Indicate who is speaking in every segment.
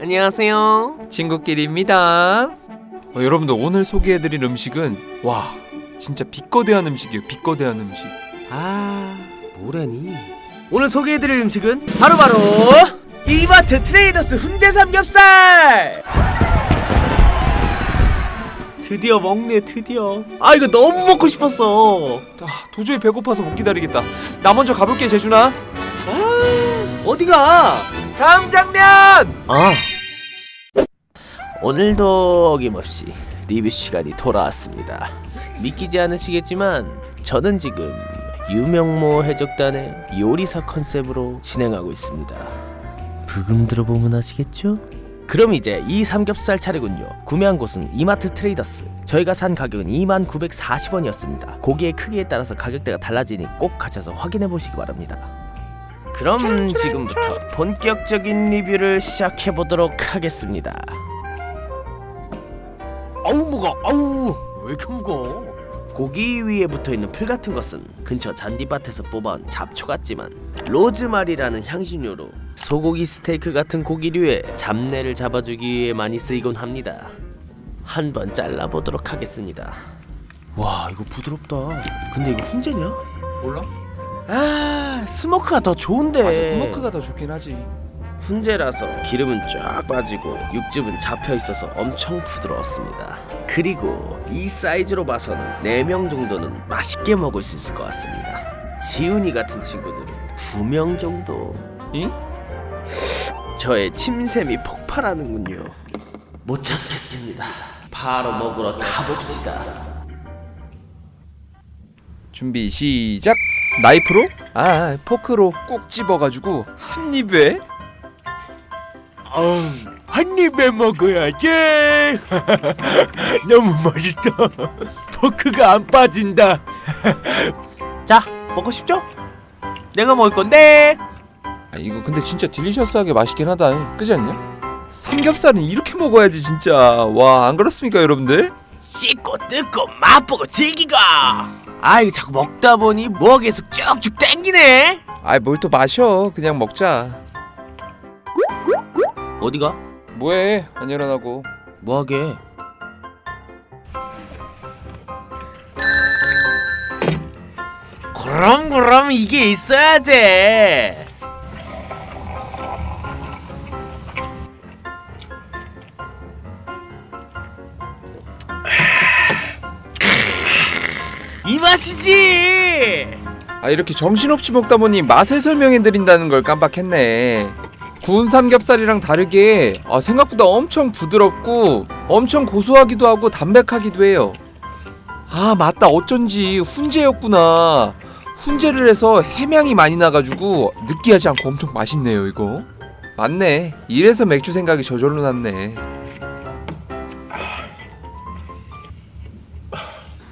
Speaker 1: 안녕하세요.
Speaker 2: 친구끼리입니다. 어, 여러분들 오늘 소개해드릴 음식은 와 진짜 비거대한 음식이에요. 비거대한 음식.
Speaker 1: 아, 뭐래니? 오늘 소개해드릴 음식은 바로바로 이마트 트레이더스 훈제 삼겹살! 드디어 먹네, 드디어. 아, 이거 너무 먹고 싶었어.
Speaker 2: 아, 도저히 배고파서 못 기다리겠다. 나 먼저 가볼게 재준아.
Speaker 1: 아, 어디가?
Speaker 2: 다음 장면.
Speaker 1: 아. 오늘도 어김없이 리뷰 시간이 돌아왔습니다. 믿기지 않으시겠지만 저는 지금 유명모 해적단의 요리사 컨셉으로 진행하고 있습니다. 부금 들어보면 아시겠죠? 그럼 이제 이 삼겹살 차례군요. 구매한 곳은 이마트 트레이더스. 저희가 산 가격은 2940원이었습니다. 고기의 크기에 따라서 가격대가 달라지니 꼭 가셔서 확인해 보시기 바랍니다. 그럼 지금부터 본격적인 리뷰를 시작해 보도록 하겠습니다. 아우 무거, 아우 왜 이렇게 무거? 고기 위에 붙어 있는 풀 같은 것은 근처 잔디밭에서 뽑아온 잡초 같지만 로즈마리라는 향신료로 소고기 스테이크 같은 고기류에 잡내를 잡아주기 위해 많이 쓰이곤 합니다. 한번 잘라 보도록 하겠습니다. 와 이거 부드럽다. 근데 이거 훈제냐?
Speaker 2: 몰라?
Speaker 1: 아 스모크가 더 좋은데
Speaker 2: 맞아 스모크가 더 좋긴 하지.
Speaker 1: 훈제라서 기름은 쫙 빠지고 육즙은 잡혀 있어서 엄청 부드러웠습니다. 그리고 이 사이즈로 봐서는 4명 정도는 맛있게 먹을 수 있을 것 같습니다. 지훈이 같은 친구들은 2명 정도.
Speaker 2: 잉?
Speaker 1: 저의 침샘이 폭발하는군요. 못 참겠습니다. 바로 먹으러 가봅시다.
Speaker 2: 준비 시작. 나이프로? 아 포크로 꾹 집어가지고 한 입에.
Speaker 1: 어, 한 입에 먹어야지. 너무 맛있다. 포크가 안 빠진다. 자, 먹고 싶죠? 내가 먹을 건데.
Speaker 2: 아 이거 근데 진짜 딜리셔스하게 맛있긴 하다. 그지 않냐? 삼겹살은 이렇게 먹어야지 진짜. 와 안 그렇습니까 여러분들?
Speaker 1: 씻고 뜯고 맛보고 즐기고. 아, 이거 자꾸 먹다 보니 뭐가 계속 쭉쭉 땡기네.
Speaker 2: 아이 뭘 또 마셔. 그냥 먹자.
Speaker 1: 어디가?
Speaker 2: 뭐해? 안 일어나고.
Speaker 1: 뭐하게? 그럼 그럼 이게 있어야지. 맛이지.
Speaker 2: 아 이렇게 정신없이 먹다 보니 맛을 설명해 드린다는 걸 깜빡했네. 구운 삼겹살이랑 다르게 아, 생각보다 엄청 부드럽고 엄청 고소하기도 하고 담백하기도 해요. 아 맞다 어쩐지 훈제였구나. 훈제를 해서 해명이 많이 나가지고 느끼하지 않고 엄청 맛있네요 이거. 맞네. 이래서 맥주 생각이 저절로 났네.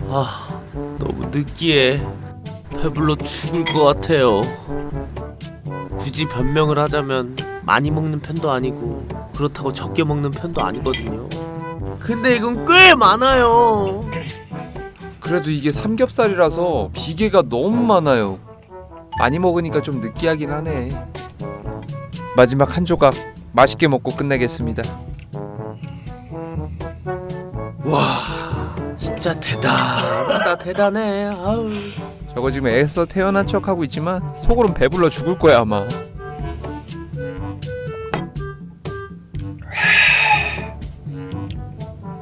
Speaker 1: 아, 너무 느끼해. 배불러 죽을 것 같아요. 굳이 변명을 하자면 많이 먹는 편도 아니고 그렇다고 적게 먹는 편도 아니거든요. 근데 이건 꽤 많아요.
Speaker 2: 그래도 이게 삼겹살이라서 비계가 너무 많아요. 많이 먹으니까 좀 느끼하긴 하네. 마지막 한 조각 맛있게 먹고 끝내겠습니다.
Speaker 1: 와, 진짜 대단하다 대단해. 아우.
Speaker 2: 저거 지금 애써 태어난 척 하고 있지만 속으론 배불러 죽을 거야 아마.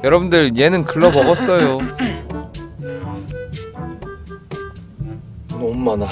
Speaker 2: 여러분들 얘는 글러 먹었어요. 너무 많아.